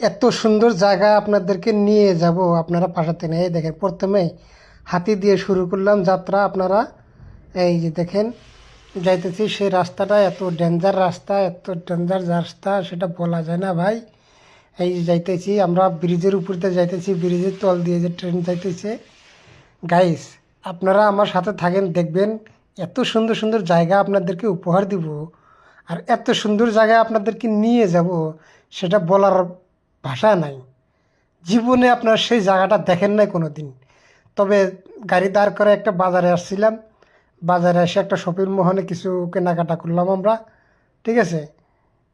এত সুন্দর জায়গা আপনাদেরকে নিয়ে যাব আপনারা পাশাতে নেই দেখেন প্রথমে হাতি দিয়ে শুরু করলাম যাত্রা। আপনারা এই যে দেখেন, যাইতেছি সেই রাস্তাটা, এত ডেঞ্জার রাস্তা, এত ডেঞ্জার রাস্তা, সেটা বলা যায় না ভাই। এই যে যাইতেছি, আমরা ব্রিজের উপর দিয়ে যাইতেছি, ব্রিজের তল দিয়ে যে ট্রেন যাইতেছে। গাইস আপনারা আমার সাথে থাকেন, দেখবেন এত সুন্দর সুন্দর জায়গা আপনাদেরকে উপহার দিব। আর এত সুন্দর জায়গায় আপনাদেরকে নিয়ে যাব, সেটা বলার ভাষা নাই। জীবনে আপনার সেই জায়গাটা দেখেন নাই কোনো দিন তবে গাড়ি দাঁড় করে একটা বাজারে আসছিলাম। বাজারে এসে একটা শপিং মহলে কিছু কেনাকাটা করলাম আমরা। ঠিক আছে?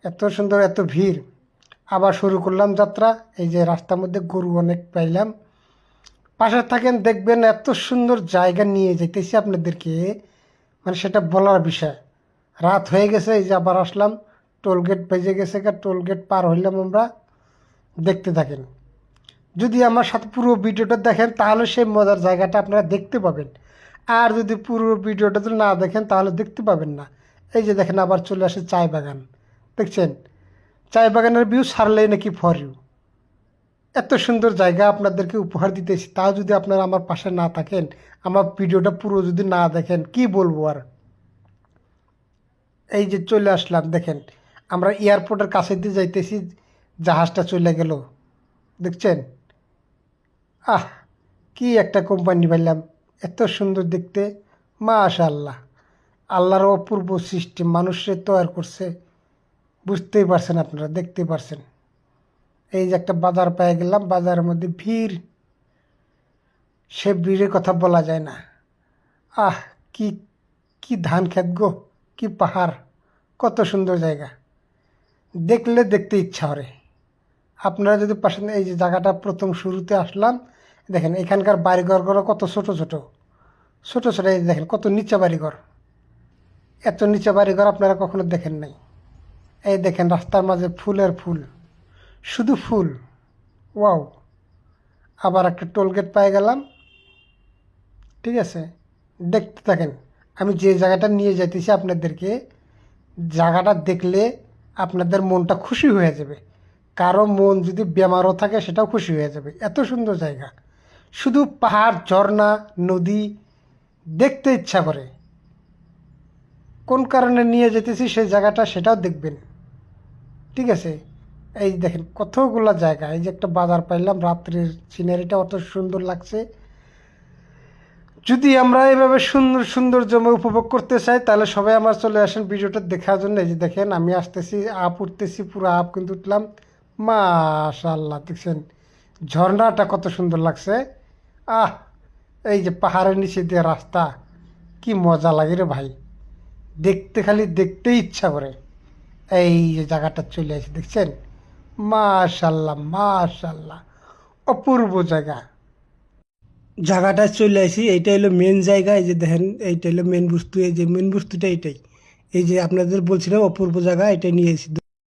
এত সুন্দর, এত ভিড়। আবার শুরু করলাম যাত্রা। এই যে রাস্তার মধ্যে গরু অনেক পাইলাম। পাশে থাকেন, দেখবেন এত সুন্দর জায়গা নিয়ে যেতেছি আপনাদেরকে। মানে সেটা বলার বিষয়। রাত হয়ে গেছে, এই যে আবার আসলাম। টোল গেট বেজে গেছে টোল গেট পার হইলাম আমরা। দেখতে থাকেন। যদি আমার সাথে পুরো ভিডিওটা দেখেন, তাহলে সেই মজার জায়গাটা আপনারা দেখতে পাবেন। আর যদি পুরো ভিডিওটা যদি না দেখেন, তাহলে দেখতে পাবেন না। এই যে দেখেন, আবার চলে আসে চায় বাগান। দেখছেন? চায় বাগানের ভিউ সারলেই নাকি ফর ইউ এত সুন্দর জায়গা আপনাদেরকে উপহার দিতেছি তাও যদি আপনারা আমার পাশে না থাকেন, আমার ভিডিওটা পুরো যদি না দেখেন, কি বলব আর? এই যে চলে আসলাম, দেখেন। আমরা এয়ারপোর্টের কাছে দিয়ে যাইতেছি। জাহাজটা চলে গেল। দেখছেন? আহ, কি একটা কোম্পানি পাইলাম। এত সুন্দর দেখতে। মাশা আল্লাহ আল্লাহর অপূর্ব সৃষ্টি। মানুষের তৈরি করছে। বুঝতেই পারছেন আপনারা, দেখতেই পারছেন। এই যে একটা বাজার পেয়ে গেলাম, বাজারের মধ্যে ভিড়। সে ভিড়ের কথা বলা যায় না। আহ, কি কি ধান খেত গো, কি পাহাড়, কত সুন্দর জায়গা। দেখলে দেখতে ইচ্ছা করে। আপনারা যদি পাশে এই যে জায়গাটা প্রথম শুরুতে আসলাম, দেখেন এখানকার বাড়িঘরগুলো কত ছোট ছোট। ছোট ছোট, এই দেখেন কত নিচে বাড়িঘর। এত নিচে বাড়িঘর আপনারা কখনো দেখেন নাই। এই দেখেন রাস্তার মাঝে ফুলের ফুল। শুধু ফুল। ওয়াও। আবার একটা টোলগেট পেয়ে গেলাম। ঠিক আছে? দেখতে থাকেন, আমি যে জায়গাটা নিয়ে যাইতেছি আপনাদেরকে, জায়গাটা দেখলে আপনাদের মনটা খুশি হয়ে যাবে। কারও মন যদি বেমারও থাকে, সেটাও খুশি হয়ে যাবে। এত সুন্দর জায়গা। শুধু পাহাড়, ঝর্ণা, নদী দেখতে ইচ্ছা করে। কোন কারণে নিয়ে যেতেছি সেই জায়গাটা সেটাও দেখবেন। ঠিক আছে? এই দেখেন, কতগুলো জায়গা। এই যে একটা বাজার পাইলাম, রাত্রির সিনারিটা অত সুন্দর লাগছে। যদি আমরা এভাবে সুন্দর সুন্দর জমে উপভোগ করতে চাই, তাহলে সবাই আমার চলে আসেন ভিডিওটা দেখার জন্য। এই যে দেখেন, আমি আসতেছি, আপ উঠতেছি, পুরো আপ কিন্তু উঠলাম। মাশাল্লাহ দেখছেন? ঝর্ণাটা কত সুন্দর লাগছে। আহ, এই যে পাহাড়ের নিচে দিয়ে রাস্তা, কি মজা লাগে রে ভাই। দেখতে খালি দেখতেই ইচ্ছা করে। এই যে জায়গাটা চলে আসে, দেখছেন? মাশাল্লাহ মাশাল্লাহ অপূর্ব জায়গা। জায়গাটা চলে আসি, এইটা হলো মেন জায়গা, এই যে দেখেন, এইটা হলো মেন বস্তু, এই যে মেন বস্তুটা এইটাই এই যে আপনাদের বলছিলাম, অপূর্ব জায়গা, এটা নিয়ে এসেছি